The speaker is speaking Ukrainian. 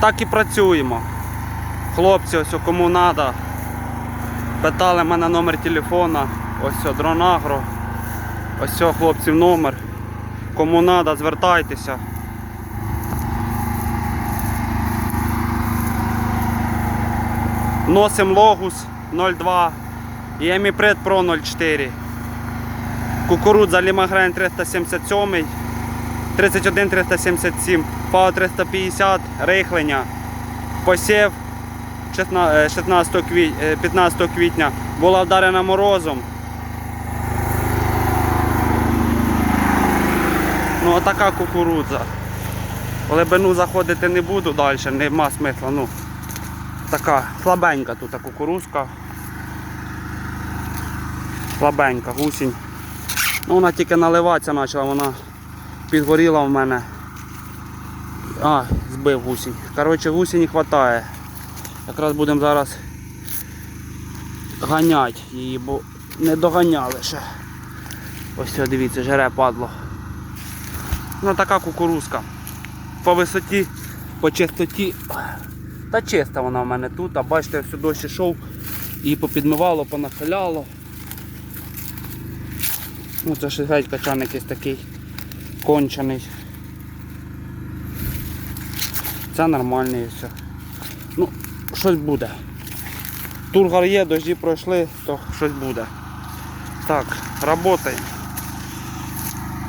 Так і працюємо. Хлопці, ось кому треба. Питали мене номер телефона. Ось Дронагро. Ось хлопців номер. Кому треба, звертайтеся. Носим Логус 02 і Еміпред Pro 04. Кукурудза Лімагрен 377, 31 377, ФАО 350, рихлення, посів 16 16 е, 15 квітня була вдарена морозом. Ну отака кукурудза. Глибину заходити не буду далі, нема смисла. Ну, така слабенька тут кукурузка. Слабенька, гусінь. Ну, вона тільки наливатися почала, вона підгоріла в мене. А, збив гусінь. Коротше, гусінь не вистачає. Якраз будемо зараз ганяти її, бо не доганяли ще. Ось це, дивіться, жере падло. Ну така кукурузка. По висоті, по чистоті. Та чиста вона в мене тут, а бачите, все дощ йшов, її попідмивало, понахиляло. Ну це ж геть качан якийсь такий кончений. Це нормальне і все. Ну, щось буде. Тургар є, дожді пройшли, то щось буде. Так, працюємо.